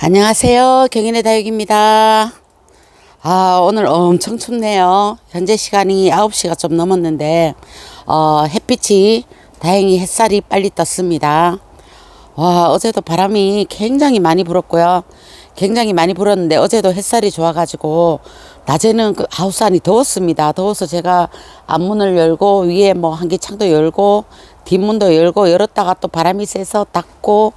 안녕하세요. 경인의 다육입니다. 아, 오늘 엄청 춥네요. 현재 시간이 9시가 좀 넘었는데, 어, 햇빛이 다행히 햇살이 빨리 떴습니다. 와, 어제도 바람이 굉장히 많이 불었고요. 굉장히 많이 불었는데 어제도 햇살이 좋아가지고 낮에는 그 하우스 안이 더웠습니다. 더워서 제가 앞문을 열고 위에 뭐 한기 창도 열고 뒷문도 열고 열었다가 또 바람이 세서 닫고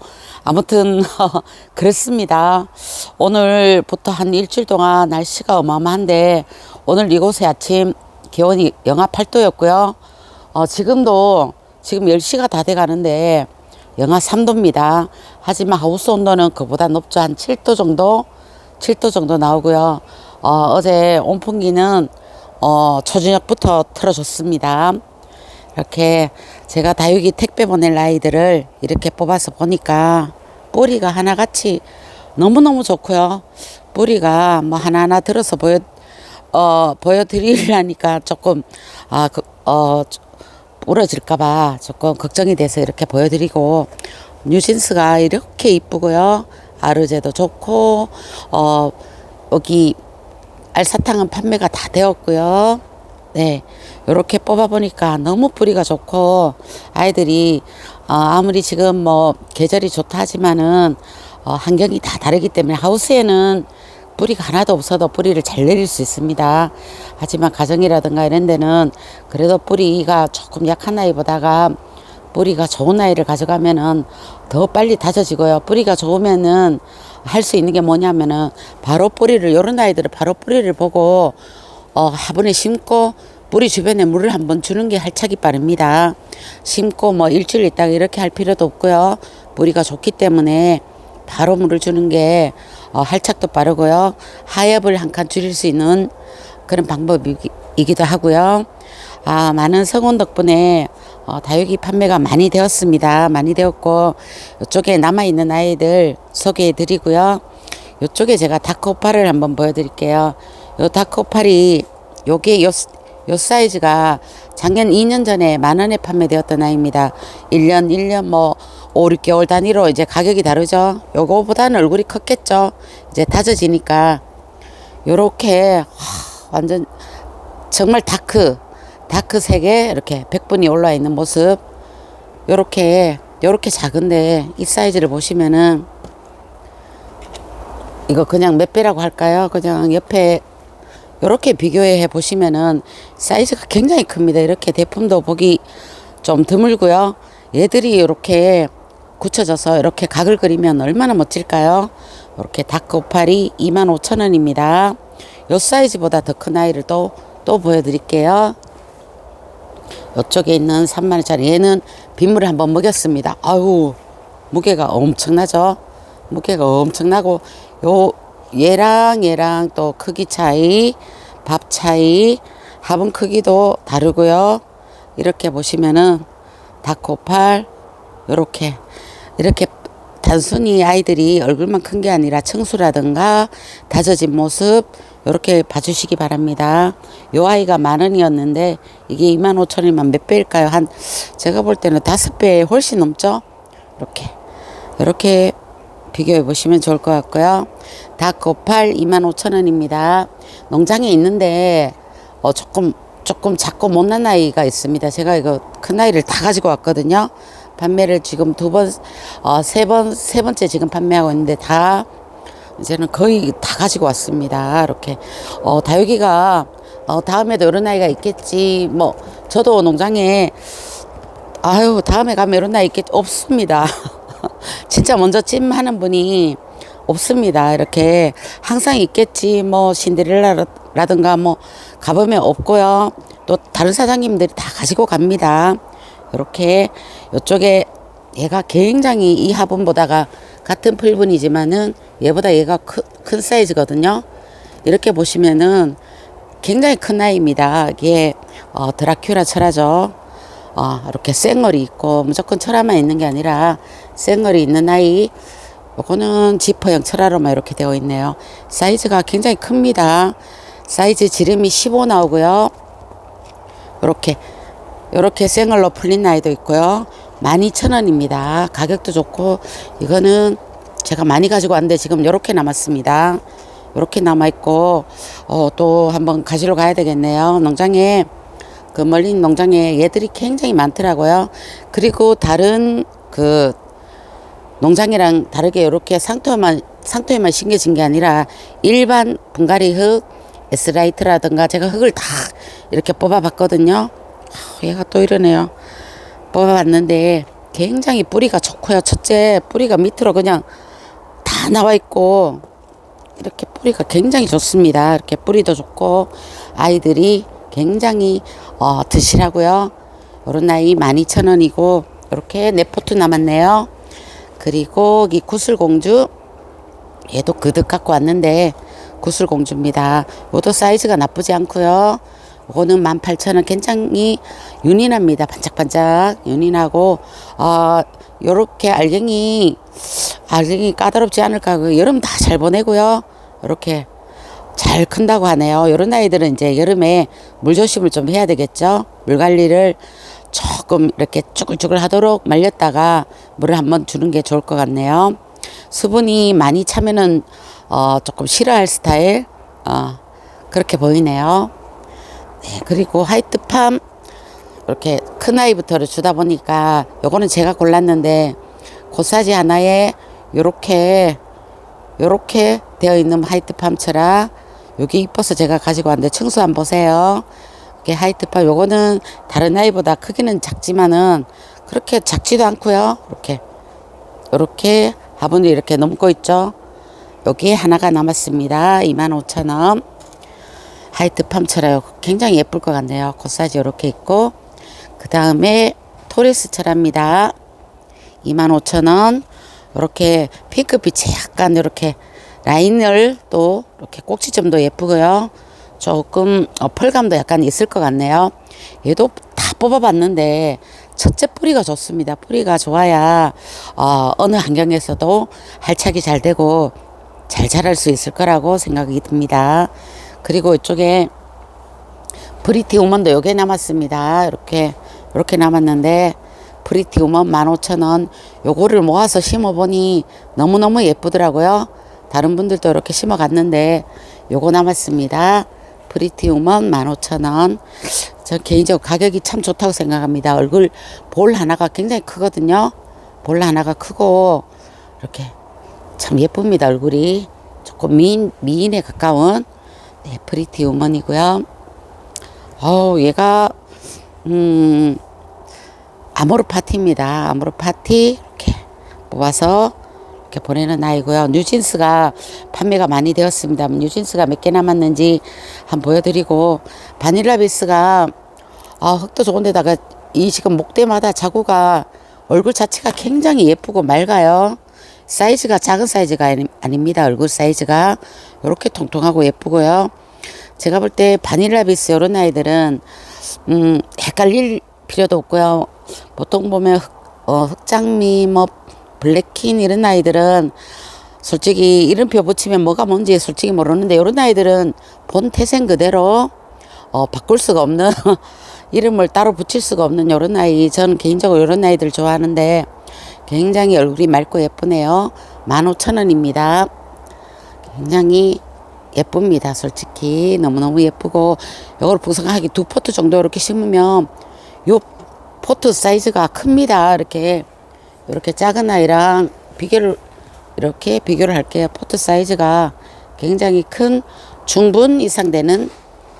아무튼 그랬습니다. 오늘부터 한 일주일 동안 날씨가 어마어마한데 오늘 이곳에 아침 기온이 영하 8도였고요. 어, 지금도 지금 10시가 다 돼 가는데 영하 3도입니다. 하지만 하우스 온도는 그보다 높죠. 한 7도 정도? 7도 정도 나오고요. 어, 어제 온풍기는 어, 초저녁부터 틀어줬습니다. 이렇게 제가 다육이 택배 보낼 아이들을 이렇게 뽑아서 보니까 뿌리가 하나같이 너무너무 좋고요. 뿌리가 뭐 하나하나 들어서 보여, 어, 보여드리려니까 조금, 아, 그, 어, 부러질까봐 조금 걱정이 돼서 이렇게 보여드리고, 뉴진스가 이렇게 이쁘고요. 아르제도 좋고, 어, 여기 알사탕은 판매가 다 되었고요. 네. 요렇게 뽑아보니까 너무 뿌리가 좋고, 아이들이, 어, 아무리 지금 뭐, 계절이 좋다 하지만은, 어, 환경이 다 다르기 때문에 하우스에는 뿌리가 하나도 없어도 뿌리를 잘 내릴 수 있습니다. 하지만 가정이라든가 이런 데는 그래도 뿌리가 조금 약한 아이보다가 뿌리가 좋은 아이를 가져가면은 더 빨리 다져지고요. 뿌리가 좋으면은 할 수 있는 게 뭐냐면은 바로 뿌리를 요런 아이들은 바로 뿌리를 보고 어 화분에 심고 뿌리 주변에 물을 한번 주는 게 할착이 빠릅니다. 심고 뭐 일주일 있다가 이렇게 할 필요도 없고요. 뿌리가 좋기 때문에 바로 물을 주는 게 어, 할착도 빠르고요. 하엽을 한 칸 줄일 수 있는 그런 방법이기도 하고요. 아, 많은 성원 덕분에 어, 다육이 판매가 많이 되었습니다. 많이 되었고 이쪽에 남아 있는 아이들 소개해 드리고요. 이쪽에 제가 다크오파를 한번 보여드릴게요. 요 다크오팔이 요게 요, 요 사이즈가 작년 2년 전에 만 원에 판매되었던 아이입니다. 1년, 1년 뭐 5, 6개월 단위로 이제 가격이 다르죠. 요거보다는 얼굴이 컸겠죠. 이제 다져지니까 요렇게 하, 완전 정말 다크 다크색에 이렇게 백분이 올라 있는 모습 요렇게 요렇게 작은데 이 사이즈를 보시면은 이거 그냥 몇 배라고 할까요? 그냥 옆에 요렇게 비교해 보시면은 사이즈가 굉장히 큽니다. 이렇게 대품도 보기 좀 드물고요. 얘들이 이렇게 굳혀져서 이렇게 각을 그리면 얼마나 멋질까요? 이렇게 오팔이 25,000원입니다. 요 사이즈보다 더 큰 아이를 또, 또 보여드릴게요. 이쪽에 있는 3만원짜리 얘는 빗물을 한번 먹였습니다. 아유, 무게가 엄청나죠? 무게가 엄청나고, 요, 얘랑 얘랑 또 크기 차이, 밥 차이, 화분 크기도 다르고요. 이렇게 보시면은 다코팔 요렇게 이렇게 단순히 아이들이 얼굴만 큰 게 아니라 청수라든가 다져진 모습 요렇게 봐주시기 바랍니다. 요 아이가 만 원이었는데 이게 2만 5천 원이면 몇 배일까요? 한 제가 볼 때는 다섯 배 훨씬 넘죠. 이렇게 이렇게 비교해 보시면 좋을 것 같고요. 다코팔 2만 5천 원입니다. 농장에 있는데 어 조금 조금 작고 못난 아이가 있습니다. 제가 이거 큰 아이를 다 가지고 왔거든요. 판매를 지금 두 번, 어, 세 번, 세 번째 지금 판매하고 있는데 다 이제는 거의 다 가지고 왔습니다. 이렇게 어, 다육이가 어, 다음에도 이런 아이가 있겠지. 뭐 저도 농장에 아유 다음에 가면 이런 아이 있겠지 없습니다. 진짜 먼저 찜하는 분이 없습니다. 이렇게 항상 있겠지. 뭐 신데렐라라든가 뭐 가보면 없고요. 또 다른 사장님들이 다 가지고 갑니다. 이렇게 이쪽에 얘가 굉장히 이 화분보다가 같은 풀분이지만은 얘보다 얘가 크, 큰 사이즈거든요. 이렇게 보시면은 굉장히 큰 아이입니다. 이게 어, 드라큘라 철화죠. 어, 이렇게 생얼이 있고 무조건 철화만 있는 게 아니라 생얼이 있는 아이. 요거는 지퍼형 철화로만 이렇게 되어 있네요. 사이즈가 굉장히 큽니다. 사이즈 지름이 15 나오고요. 이렇게 이렇게 생얼로 풀린 아이도 있고요. 12,000원입니다. 가격도 좋고 이거는 제가 많이 가지고 왔는데 지금 요렇게 남았습니다. 요렇게 남아 있고, 어, 또 한번 가지러 가야 되겠네요. 농장에, 그 있는 농장에 얘들이 굉장히 많더라고요. 그리고 다른 그 농장이랑 다르게 이렇게 상토에만 상토에만 심겨진 게 아니라 일반 분갈이 흙, 에스라이트라든가 제가 흙을 다 이렇게 뽑아봤거든요. 아, 얘가 또 이러네요. 뽑아봤는데 굉장히 뿌리가 좋고요. 첫째 뿌리가 밑으로 그냥 다 나와 있고 이렇게 뿌리가 굉장히 좋습니다. 이렇게 뿌리도 좋고 아이들이 굉장히 어, 드시라고요. 요런 나이 12,000원이고 이렇게 네 포트 남았네요. 그리고 이 구슬공주 얘도 그득 갖고 왔는데 구슬공주입니다. 요도 사이즈가 나쁘지 않고요. 요거는 18,000원 굉장히 윤인합니다. 반짝반짝 윤인하고 어 요렇게 알갱이 알갱이 까다롭지 않을까 그 여름 다 잘 보내고요. 요렇게 잘 큰다고 하네요. 요런 아이들은 이제 여름에 물 조심을 좀 해야 되겠죠. 물 관리를 조금 이렇게 쭈글쭈글 하도록 말렸다가 물을 한번 주는 게 좋을 것 같네요. 수분이 많이 차면은 어 조금 싫어할 스타일 어 그렇게 보이네요. 네, 그리고 화이트팜 이렇게 큰 아이부터를 주다 보니까 요거는 제가 골랐는데 고사지 하나에 요렇게 요렇게 되어 있는 화이트팜처럼 여기 이뻐서 제가 가지고 왔는데 청수 한번 보세요. 이게 화이트팜 요거는 다른 아이보다 크기는 작지만은 그렇게 작지도 않고요. 이렇게 요렇게 화분이 이렇게 넘고 있죠. 여기 하나가 남았습니다. 25,000원. 하이트팜처럼 굉장히 예쁠 것 같네요. 콧사지 이렇게 있고 그 다음에 토리스 철합니다. 25,000원. 이렇게 핑크빛이 약간 이렇게 라인을 또 이렇게 꼭지점도 예쁘고요. 조금 어, 펄감도 약간 있을 것 같네요. 얘도 다 뽑아봤는데 첫째 뿌리가 좋습니다. 뿌리가 좋아야 어, 어느 환경에서도 할착이 잘 되고 잘 자랄 수 있을 거라고 생각이 듭니다. 그리고 이쪽에 브리티 우먼도 요게 남았습니다. 이렇게 이렇게 남았는데 브리티 우먼 15,000원 요거를 모아서 심어보니 너무너무 예쁘더라고요. 다른 분들도 이렇게 심어 갔는데 요거 남았습니다. 브리티 우먼 15,000원 저 개인적으로 가격이 참 좋다고 생각합니다. 얼굴 볼 하나가 굉장히 크거든요. 볼 하나가 크고 이렇게 참 예쁩니다. 얼굴이 조금 미인 미인에 가까운 네, 프리티 우먼이고요. 어우 얘가 음 아모르 파티입니다. 아모르 파티 이렇게 뽑아서 이렇게 보내는 아이고요. 뉴진스가 판매가 많이 되었습니다. 뉴진스가 몇 개 남았는지 한번 보여드리고 바닐라 비스가 아, 흙도 좋은데다가 이 지금 목대마다 자구가 얼굴 자체가 굉장히 예쁘고 맑아요. 사이즈가 작은 사이즈가 아니, 아닙니다. 얼굴 사이즈가 이렇게 통통하고 예쁘고요. 제가 볼 때 바닐라 비스 이런 아이들은 음, 헷갈릴 필요도 없고요. 보통 보면 흑, 어, 흑장미 뭐 블랙킨 이런 아이들은 솔직히 이름표 붙이면 뭐가 뭔지 솔직히 모르는데 이런 아이들은 본 태생 그대로 어, 바꿀 수가 없는 이름을 따로 붙일 수가 없는 이런 아이 저는 개인적으로 이런 아이들 좋아하는데 굉장히 얼굴이 맑고 예쁘네요. 15,000원입니다. 굉장히 예쁩니다 솔직히. 너무너무 예쁘고 이걸 부성하게 두 포트 정도 이렇게 심으면 요 포트 사이즈가 큽니다 이렇게 이렇게 작은 아이랑 비교를 이렇게 비교를 할게요. 포트 사이즈가 굉장히 큰 중분 이상 되는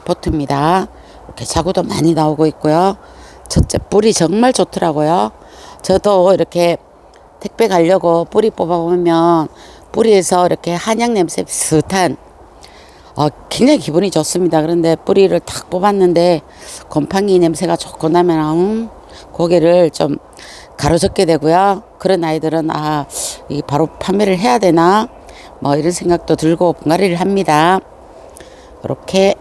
포트입니다. 이렇게 자구도 많이 나오고 있고요. 첫째 뿌리 정말 좋더라고요. 저도 이렇게 택배 가려고 뿌리 뽑아보면 뿌리에서 이렇게 한약 냄새 비슷한 어, 굉장히 기분이 좋습니다. 그런데 뿌리를 탁 뽑았는데 곰팡이 냄새가 좋고 나면 음, 고개를 좀 가로젓게 되고요. 그런 아이들은 아, 이 바로 판매를 해야 되나? 뭐 이런 생각도 들고 분갈이를 합니다. 이렇게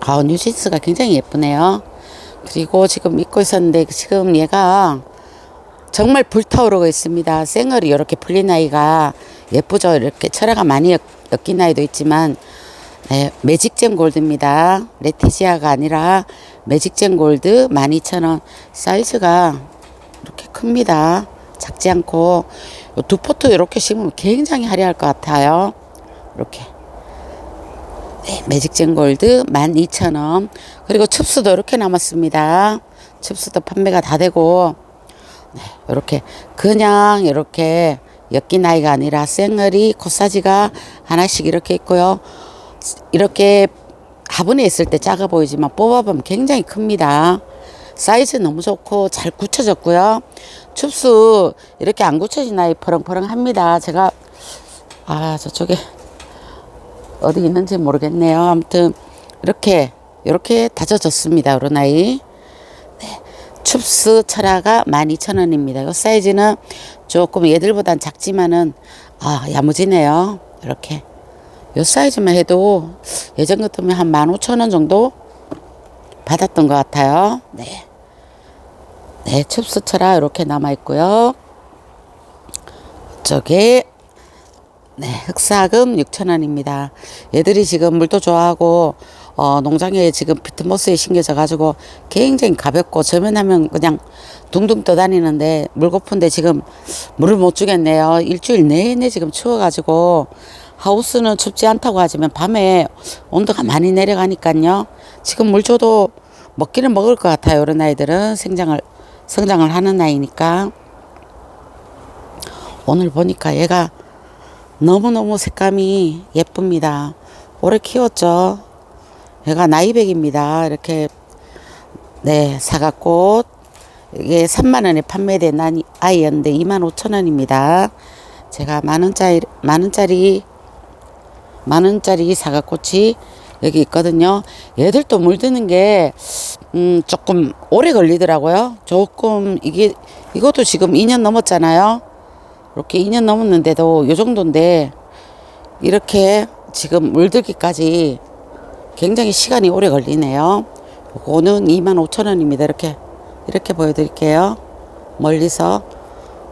아, 뉴진스가 굉장히 예쁘네요. 그리고 지금 입고 있었는데 지금 얘가 정말 불타오르고 있습니다. 생얼이 이렇게 풀린 아이가 예쁘죠. 이렇게 철화가 많이 엮인 아이도 있지만 네, 매직잼 골드입니다. 레티지아가 아니라 매직잼 골드 12,000원 사이즈가 이렇게 큽니다. 작지 않고 요두 포트 이렇게 심으면 굉장히 화려할 것 같아요. 이렇게. 네, 매직젠 골드 12,000원. 그리고 춥스도 이렇게 남았습니다. 춥스도 판매가 다 되고, 네, 이렇게 그냥 이렇게 엮인 아이가 아니라 생얼이 코사지가 하나씩 이렇게 있고요. 이렇게 화분에 있을 때 작아 보이지만 뽑아보면 굉장히 큽니다. 사이즈 너무 좋고 잘 굳혀졌고요. 춥수 이렇게 안 굳혀진 아이 퍼렁퍼렁합니다. 제가 아 저쪽에 어디 있는지 모르겠네요. 아무튼 이렇게 이렇게 다져졌습니다. 이런 아이. 네. 춥스 철화가 12,000원입니다. 이 사이즈는 조금 얘들보단 작지만은 아 야무지네요. 이렇게 요 사이즈만 해도 예전 같으면 한 15,000원 정도 받았던 것 같아요. 네. 네, 철화 이렇게 남아 있고요. 저게 네, 흑사금 6,000원입니다. 얘들이 지금 물도 좋아하고 어, 농장에 지금 피트모스에 심겨져 가지고 굉장히 가볍고 저면하면 그냥 둥둥 떠다니는데 물 고픈데 지금 물을 못 주겠네요. 일주일 내내 지금 추워 가지고 하우스는 춥지 않다고 하지만 밤에 온도가 많이 내려가니까요. 지금 물 줘도 먹기는 먹을 것 같아요. 이런 아이들은 생장을 성장을 하는 아이니까 오늘 보니까 얘가 너무너무 색감이 예쁩니다. 오래 키웠죠. 얘가 나이백입니다. 이렇게 네 사과꽃 이게 3만 원에 판매된 아이- 아이였는데 2만 5천 원입니다. 제가 만 원짜리 만 원짜리 만 원짜리 사과꽃이 여기 있거든요. 얘들도 물드는 게 음, 조금 오래 걸리더라고요. 조금 이게 이것도 지금 2년 넘었잖아요. 이렇게 2년 넘었는데도 요 정도인데 이렇게 지금 물들기까지 굉장히 시간이 오래 걸리네요. 요거는 25,000원입니다. 이렇게 이렇게 보여드릴게요. 멀리서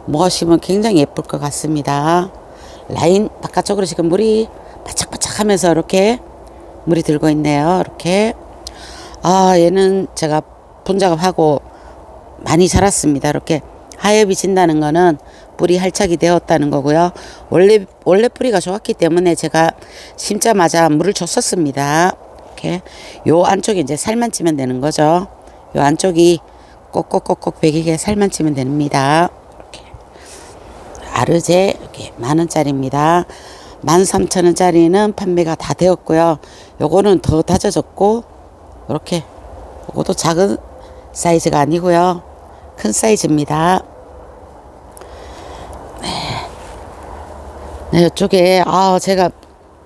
모으시면 굉장히 예쁠 것 같습니다. 라인 바깥쪽으로 지금 물이 바짝바짝하면서 이렇게 물이 들고 있네요. 이렇게 아 얘는 제가 분작업하고 많이 자랐습니다. 이렇게 하엽이 진다는 거는 뿌리 할착이 되었다는 거고요. 원래 원래 뿌리가 좋았기 때문에 제가 심자마자 물을 줬었습니다. 이렇게 요 안쪽에 이제 살만 찌면 되는 거죠. 요 안쪽이 꼭꼭꼭꼭 베기게 살만 찌면 됩니다. 이렇게 아르제 이렇게 만 원짜리입니다. 만 삼천 원짜리는 판매가 다 되었고요. 요거는 더 다져졌고 이렇게 요것도 작은 사이즈가 아니고요. 큰 사이즈입니다. 네, 이쪽에 아 제가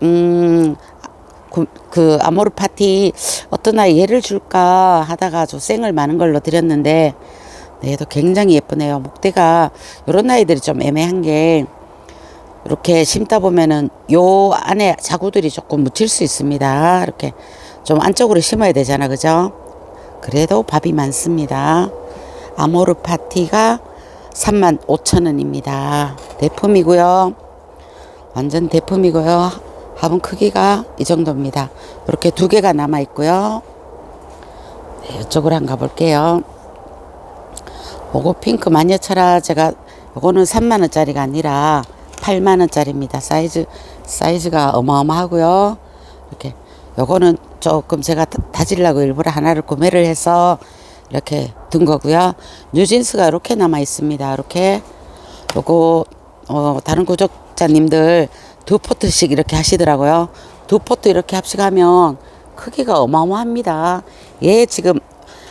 음. 그, 그 아모르 파티 어떤 아이 얘를 줄까 하다가 저 생을 많은 걸로 드렸는데 네, 얘도 굉장히 예쁘네요. 목대가 요런 아이들이 좀 애매한 게 이렇게 심다 보면은 요 안에 자구들이 조금 묻힐 수 있습니다. 이렇게 좀 안쪽으로 심어야 되잖아. 그죠? 그래도 밥이 많습니다. 아모르 파티가 3만 5천 원입니다. 대품이고요. 완전 대품이고요. 화분 크기가 이 정도입니다. 이렇게 두 개가 남아 있고요. 네, 이쪽으로 한번 가볼게요. 요거 핑크 마녀철아 제가 요거는 3만 원짜리가 아니라 8만 원짜리입니다. 사이즈 사이즈가 어마어마하고요. 이렇게 요거는 조금 제가 다- 다지려고 일부러 하나를 구매를 해서 이렇게 둔 거고요. 뉴진스가 이렇게 남아 있습니다. 이렇게 요거 어 다른 구독자님들 두 포트씩 이렇게 하시더라고요. 두 포트 이렇게 합식하면 크기가 어마어마합니다. 얘 지금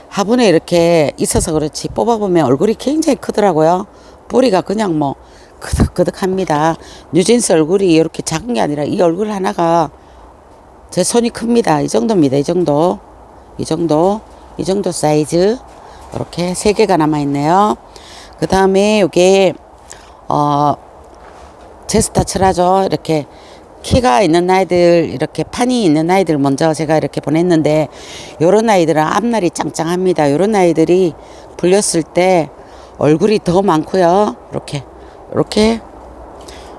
화분에 이렇게 있어서 그렇지 뽑아보면 얼굴이 굉장히 크더라고요. 뿌리가 그냥 뭐 그득그득합니다. 뉴진스 얼굴이 이렇게 작은 게 아니라 이 얼굴 하나가 제 손이 큽니다. 이 정도입니다. 이 정도. 이 정도. 이 정도 사이즈. 이렇게 세 개가 남아 있네요. 그 다음에 요게 어 제스타철하죠. 이렇게 키가 있는 아이들 이렇게 판이 있는 아이들 먼저 제가 이렇게 보냈는데 요런 아이들은 앞날이 짱짱합니다. 요런 아이들이 불렸을 때 얼굴이 더 많고요. 이렇게 이렇게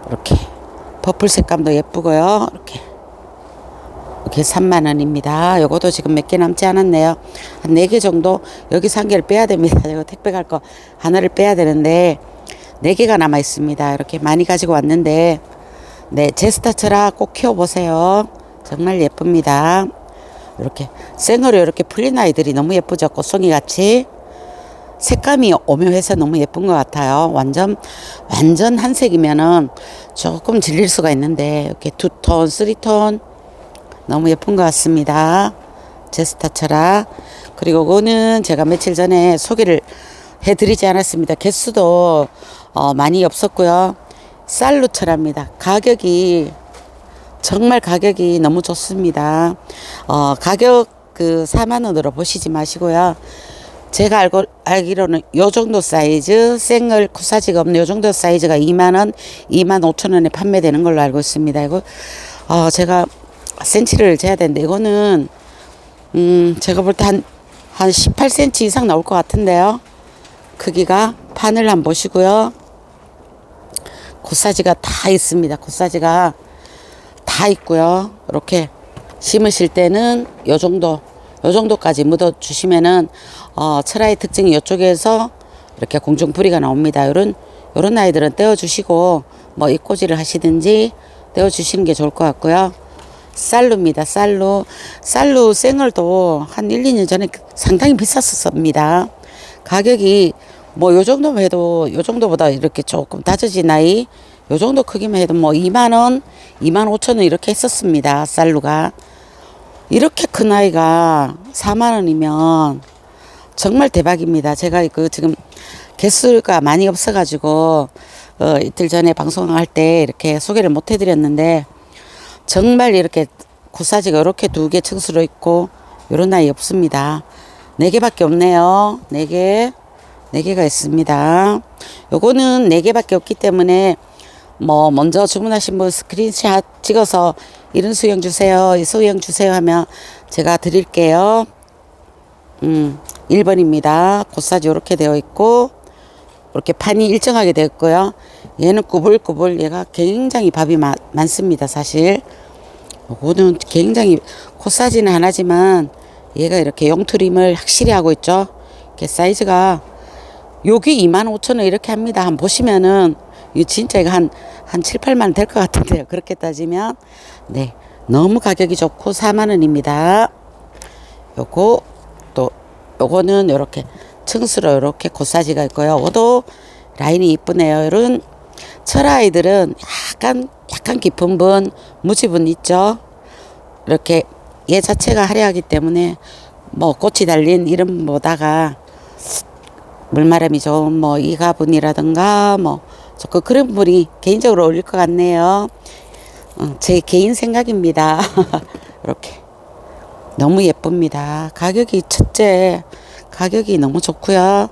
이렇게 퍼플 색감도 예쁘고요. 이렇게 이렇게 3만 원입니다. 요것도 지금 몇 개 남지 않았네요. 한네개 정도 여기서 한 개를 빼야 됩니다. 이거 택배 갈 거 하나를 빼야 되는데 네 개가 남아 있습니다. 이렇게 많이 가지고 왔는데 네 제스타처라 꼭 키워보세요. 정말 예쁩니다. 이렇게 생으로 이렇게 풀린 아이들이 너무 예쁘죠. 꽃송이 같이 색감이 오묘해서 너무 예쁜 것 같아요. 완전 완전 한색이면은 조금 질릴 수가 있는데 이렇게 두 톤, 쓰리 톤 너무 예쁜 것 같습니다. 제스타처라 그리고 그거는 제가 며칠 전에 소개를 해드리지 않았습니다. 개수도 어, 많이 없었고요. 쌀루철합니다. 가격이 정말 가격이 너무 좋습니다. 어, 가격 그 4만 원으로 보시지 마시고요. 제가 알고 알기로는 요 정도 사이즈 생얼 쿠사지가 없는 요 정도 사이즈가 2만 원, 2만 5천 원에 판매되는 걸로 알고 있습니다. 이거 어, 제가 센치를 재야 되는데 이거는 음, 제가 볼 때 한 한 18cm 이상 나올 것 같은데요. 크기가 판을 한번 보시고요. 콧사지가 다 있습니다. 콧사지가 다 있고요. 이렇게 심으실 때는 요 정도, 요 정도까지 묻어 주시면은 어, 철화의 특징이 이쪽에서 이렇게 공중풀이가 나옵니다. 요런 요런 아이들은 떼어 주시고 뭐 입꼬지를 하시든지 떼어 주시는 게 좋을 것 같고요. 쌀루입니다. 쌀루. 쌀루 생얼도 한 1, 2년 전에 상당히 비쌌었습니다. 가격이 뭐 요 정도만 해도 요 정도보다 이렇게 조금 다져진 아이 요 정도 크기만 해도 뭐 2만 원, 2만 5천 원 이렇게 했었습니다. 쌀루가. 이렇게 큰 아이가 4만 원이면 정말 대박입니다. 제가 그 지금 개수가 많이 없어가지고 어, 이틀 전에 방송할 때 이렇게 소개를 못 해드렸는데 정말 이렇게 굿사지가 이렇게 두 개 층수로 있고 이런 아이 없습니다. 네 개밖에 없네요. 네 개. 네 개가 있습니다. 요거는 네 개밖에 없기 때문에 뭐 먼저 주문하신 분 스크린샷 찍어서 이런 수영 주세요. 이 수영 주세요 하면 제가 드릴게요. 음, 1번입니다. 굿사지 이렇게 되어 있고 이렇게 판이 일정하게 되어 있고요. 얘는 꾸불꾸불 얘가 굉장히 밥이 마, 많습니다. 사실 요거는 굉장히 콧사지는 하나지만 얘가 이렇게 용트림을 확실히 하고 있죠. 이렇게 사이즈가 요게 2만 5천 원 이렇게 합니다. 한번 보시면은 이 진짜 이거 한, 한 7, 8만 원 될 것 같은데요. 그렇게 따지면 네 너무 가격이 좋고 4만 원입니다. 요거 또 요거는 요렇게 층수로 요렇게 콧사지가 있고요. 요도 라인이 이쁘네요. 이런 철아이들은 약간 약간 깊은 분, 무지분 있죠. 이렇게 얘 자체가 화려하기 때문에 뭐 꽃이 달린 이름 보다가 물마름이 좋은 뭐 이가분이라든가 뭐 조금 그런 분이 개인적으로 어울릴 것 같네요. 어, 제 개인 생각입니다. 이렇게 너무 예쁩니다. 가격이 첫째 가격이 너무 좋고요.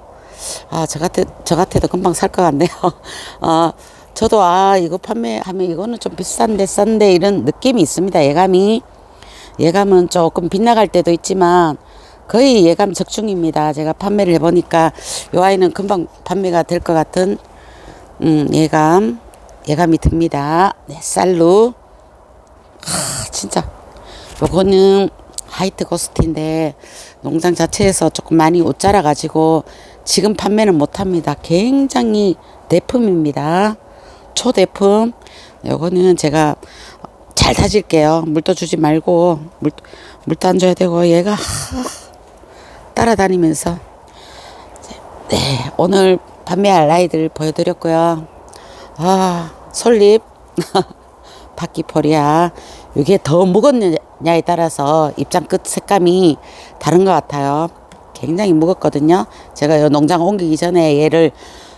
아, 저 같아, 저 같아도 금방 살 것 같네요. 어, 저도 아, 이거 판매하면 이거는 좀 비싼데, 싼데 이런 느낌이 있습니다. 예감이. 예감은 조금 빗나갈 때도 있지만 거의 예감 적중입니다. 제가 판매를 해보니까 요 아이는 금방 판매가 될 것 같은 음, 예감, 예감이 듭니다. 네, 쌀로. 하, 진짜. 요거는 하이트 고스트인데 농장 자체에서 조금 많이 옷 자라 가지고 지금 판매는 못합니다. 굉장히 대품입니다. 초대품. 요거는 제가 잘 다질게요. 물도 주지 말고 물, 물도 안 줘야 되고 얘가 하, 따라다니면서 네 오늘 판매할 아이들 보여드렸고요. 아 솔잎 바퀴포리아 이게 더 무겁느냐에 따라서 입장 끝 색감이 다른 것 같아요. 굉장히 무겁거든요. 제가 요 농장 옮기기 전에 얘를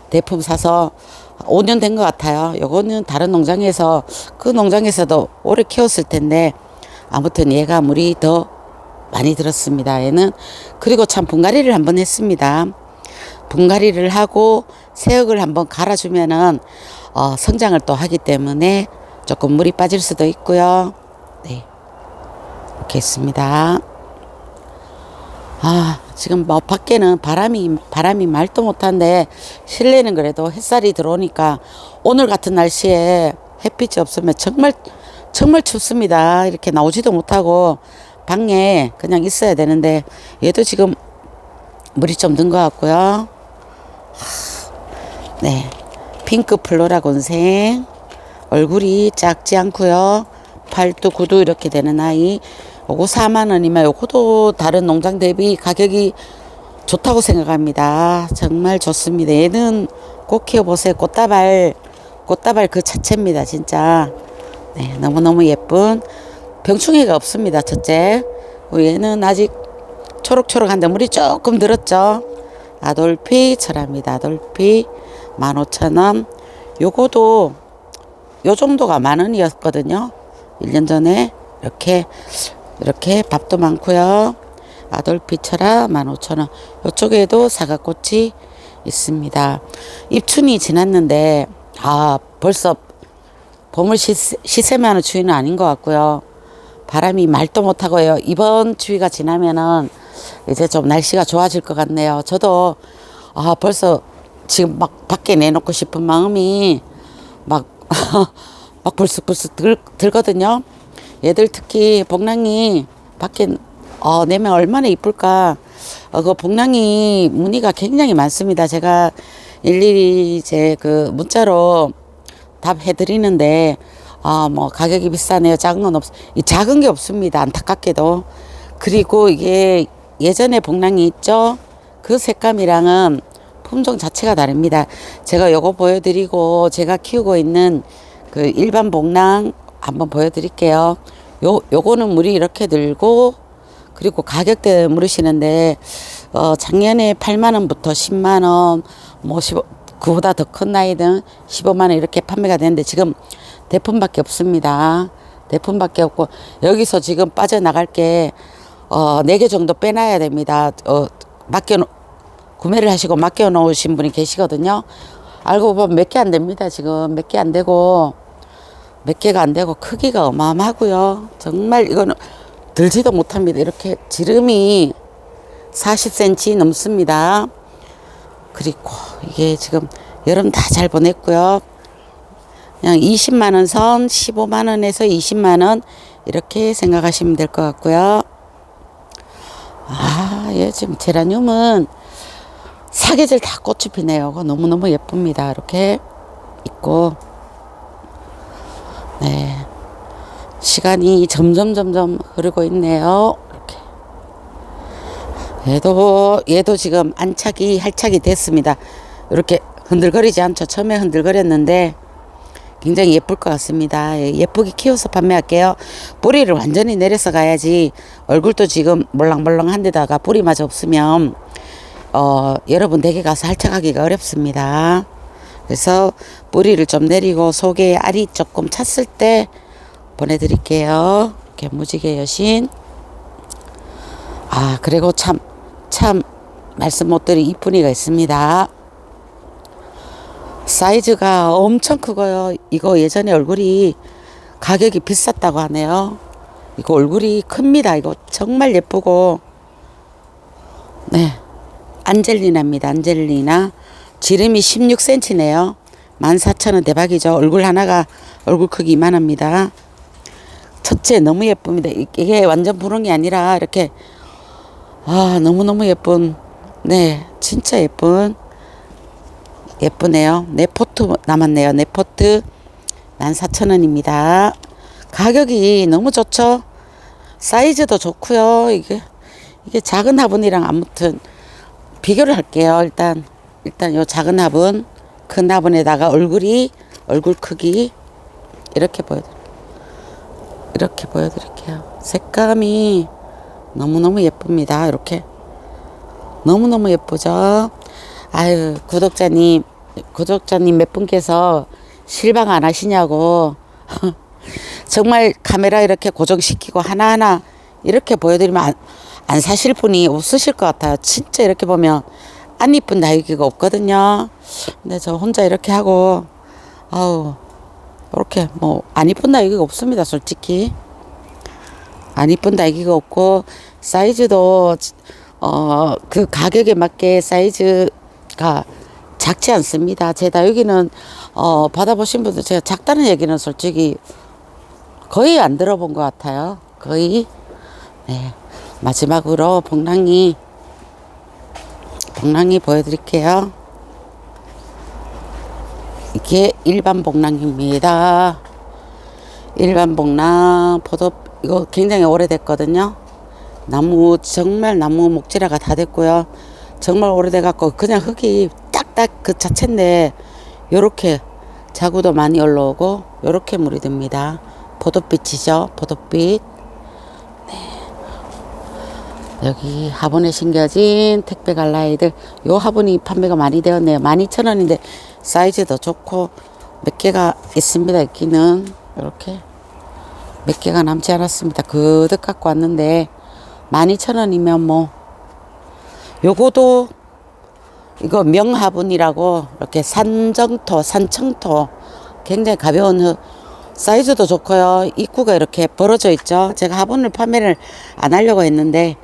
대품 사서 5년 된 것 같아요. 요거는 다른 농장에서 그 농장에서도 오래 키웠을 텐데 아무튼 얘가 물이 더 많이 들었습니다. 얘는 그리고 참 분갈이를 한번 했습니다. 분갈이를 하고 새흙을 한번 갈아주면은 어, 성장을 또 하기 때문에 조금 물이 빠질 수도 있고요. 네. 이렇게 있습니다. 아, 지금 뭐 밖에는 바람이, 바람이 말도 못한데 실내는 그래도 햇살이 들어오니까 오늘 같은 날씨에 햇빛이 없으면 정말, 정말 춥습니다. 이렇게 나오지도 못하고 방에 그냥 있어야 되는데 얘도 지금 물이 좀 든 것 같고요. 네. 핑크 플로라 곤생 얼굴이 작지 않고요. 팔도 구도 이렇게 되는 아이. 요거 4만 원이면 요거도 다른 농장 대비 가격이 좋다고 생각합니다. 정말 좋습니다. 얘는 꼭 키워보세요. 꽃다발 꽃다발 그 자체입니다 진짜. 네 너무너무 예쁜 병충해가 없습니다 첫째. 어, 얘는 아직 초록초록한데 물이 조금 들었죠. 아돌피 철합니다. 아돌피. 15,000원. 요거도 요 정도가 만 원이었거든요. 1년 전에 이렇게 이렇게 밥도 많고요. 아돌피 철합 15,000원. 요쪽에도 사과꽃이 있습니다. 입춘이 지났는데 아 벌써 봄을 시세, 시세만한 추위는 아닌 것 같고요. 바람이 말도 못하고요. 이번 추위가 지나면은 이제 좀 날씨가 좋아질 것 같네요. 저도 아 벌써 지금 막 밖에 내놓고 싶은 마음이 막, 막 불쑥불쑥 들, 들거든요. 얘들 특히 복랑이 밖에 어, 내면 얼마나 이쁠까. 어, 그 복랑이 문의가 굉장히 많습니다. 제가 일일이 이제 그 문자로 답해드리는데 아 뭐 가격이 비싸네요. 작은 건 없. 이 작은 게 없습니다. 안타깝게도. 그리고 이게 예전에 복랑이 있죠. 그 색감이랑은 품종 자체가 다릅니다. 제가 요거 보여드리고 제가 키우고 있는 그 일반 복랑 한번 보여드릴게요. 요 요거는 물이 이렇게 들고 그리고 가격대 물으시는데 어 작년에 8만 원부터 10만 원, 뭐 15, 그보다 더 큰 나이든 15만 원 이렇게 판매가 되는데 지금 대품밖에 없습니다. 대품밖에 없고 여기서 지금 빠져나갈 게 어, 네개 정도 빼놔야 됩니다. 어, 맡겨 놓- 구매를 하시고 맡겨 놓으신 분이 계시거든요. 알고 보면 몇 개 안 됩니다. 지금 몇 개 안 되고 몇 개가 안 되고 크기가 어마어마하고요. 정말 이거는 들지도 못합니다. 이렇게 지름이 40cm 넘습니다. 그리고 이게 지금 여름 다 잘 보냈고요. 그냥 20만 원 선, 15만 원에서 20만 원 이렇게 생각하시면 될 것 같고요. 아, 예, 지금 제라늄은 사계절 다 꽃이 피네요. 너무너무 예쁩니다. 이렇게 있고. 네. 시간이 점점 점점 흐르고 있네요. 이렇게. 얘도 얘도 지금 안착이 할착이 됐습니다. 이렇게 흔들거리지 않죠. 처음에 흔들거렸는데 굉장히 예쁠 것 같습니다. 예, 예쁘게 키워서 판매할게요. 뿌리를 완전히 내려서 가야지 얼굴도 지금 몰랑몰랑한 데다가 뿌리마저 없으면 어, 여러분 댁에 가서 할착하기가 어렵습니다. 그래서 뿌리를 좀 내리고 속에 알이 조금 찼을 때 보내드릴게요. 이렇게 무지개 여신. 아, 그리고 참, 참, 말씀 못 드린 이쁜이가 있습니다. 사이즈가 엄청 크고요. 이거 예전에 얼굴이 가격이 비쌌다고 하네요. 이거 얼굴이 큽니다. 이거 정말 예쁘고. 네. 안젤리나입니다. 안젤리나. 지름이 16cm네요. 14,000원 대박이죠. 얼굴 하나가 얼굴 크기 이만합니다. 첫째 너무 예쁩니다. 이- 이게 완전 분홍이 아니라 이렇게 아 너무너무 예쁜 네 진짜 예쁜 예쁘네요. 네 포트 남았네요. 네 포트 14,000원입니다. 가격이 너무 좋죠. 사이즈도 좋고요. 이게 이게 작은 화분이랑 아무튼 비교를 할게요. 일단 일단 요 작은 화분, 큰 화분에다가 얼굴이 얼굴 크기 이렇게 보여 이렇게 보여드릴게요. 색감이 너무너무 예쁩니다. 이렇게 너무너무 예쁘죠? 아유, 구독자님, 구독자님 몇 분께서 실망 안 하시냐고. 정말 카메라 이렇게 고정시키고 하나하나 이렇게 보여드리면 안, 안 사실 분이 없으실 것 같아요. 진짜 이렇게 보면 안 이쁜 나이기가 없거든요. 근데 저 혼자 이렇게 하고, 아우, 이렇게 뭐 안 이쁜 나이기가 없습니다. 솔직히. 안 이쁜 날개가 없고 사이즈도 어 그 가격에 맞게 사이즈가 작지 않습니다. 제 다육이는 어 받아보신 분들 제가 작다는 얘기는 솔직히 거의 안 들어본 것 같아요. 거의 네 마지막으로 복랑이 복랑이 보여드릴게요. 이게 일반 복랑입니다. 일반 복랑 포도 이거 굉장히 오래됐거든요. 나무 정말 나무 목질화가 다 됐고요. 정말 오래돼 갖고 그냥 흙이 딱딱 그 자체인데 요렇게 자구도 많이 올라오고 요렇게 물이 듭니다. 포도빛이죠. 포도빛. 네. 여기 화분에 심겨진 택배 갈라이들 요 화분이 판매가 많이 되었네요. 12,000원인데 사이즈도 좋고 몇 개가 있습니다. 있기는 이렇게 몇 개가 남지 않았습니다. 그득 갖고 왔는데 12,000원이면 뭐 요거도 이거 명화분이라고 이렇게 산정토, 산청토 굉장히 가벼운 흙 사이즈도 좋고요. 입구가 이렇게 벌어져 있죠. 제가 화분을 판매를 안 하려고 했는데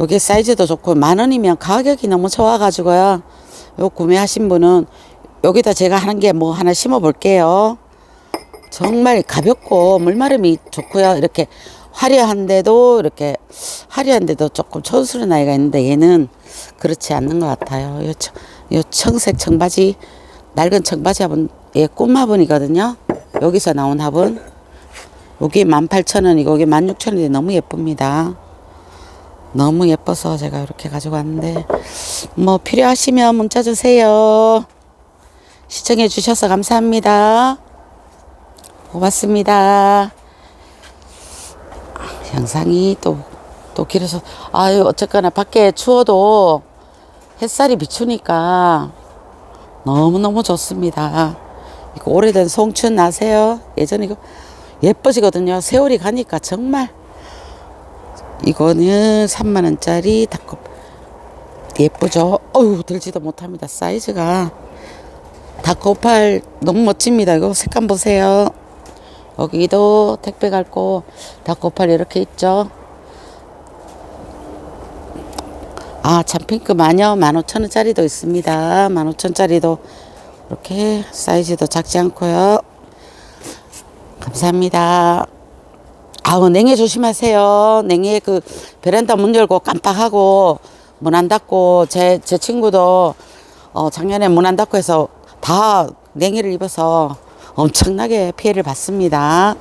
요게 사이즈도 좋고 만 원이면 가격이 너무 좋아가지고요. 요 구매하신 분은 여기다 제가 하는 게 뭐 하나 심어 볼게요. 정말 가볍고 물마름이 좋고요. 이렇게 화려한데도 이렇게 화려한데도 조금 촌스러운 나이가 있는데 얘는 그렇지 않는 것 같아요. 요, 청- 요 청색 청바지 낡은 청바지 화분 얘 꽃화분이거든요. 여기서 나온 화분 여기 18,000원이고 여기 16,000원인데 너무 예쁩니다. 너무 예뻐서 제가 이렇게 가지고 왔는데 뭐 필요하시면 문자 주세요. 시청해 주셔서 감사합니다. 고맙습니다. 영상이 또, 또 길어서, 아유, 어쨌거나 밖에 추워도 햇살이 비추니까 너무너무 좋습니다. 이거 오래된 송춘 아세요? 예전에 이거 예뻐지거든요. 세월이 가니까 정말. 이거는 3만원짜리 닭껍 예쁘죠? 어우, 들지도 못합니다. 사이즈가. 닭고팔 너무 멋집니다. 이거 색감 보세요. 여기도 택배 갈고 닭고팔 이렇게 있죠. 아, 참핑크 마녀 15,000원짜리도 있습니다. 15,000원짜리도 이렇게 사이즈도 작지 않고요. 감사합니다. 아우, 냉해 조심하세요. 냉해 그 베란다 문 열고 깜빡하고 문 안 닫고 제, 제 친구도 어, 작년에 문 안 닫고 해서 다 냉해를 입어서 엄청나게 피해를 봤습니다.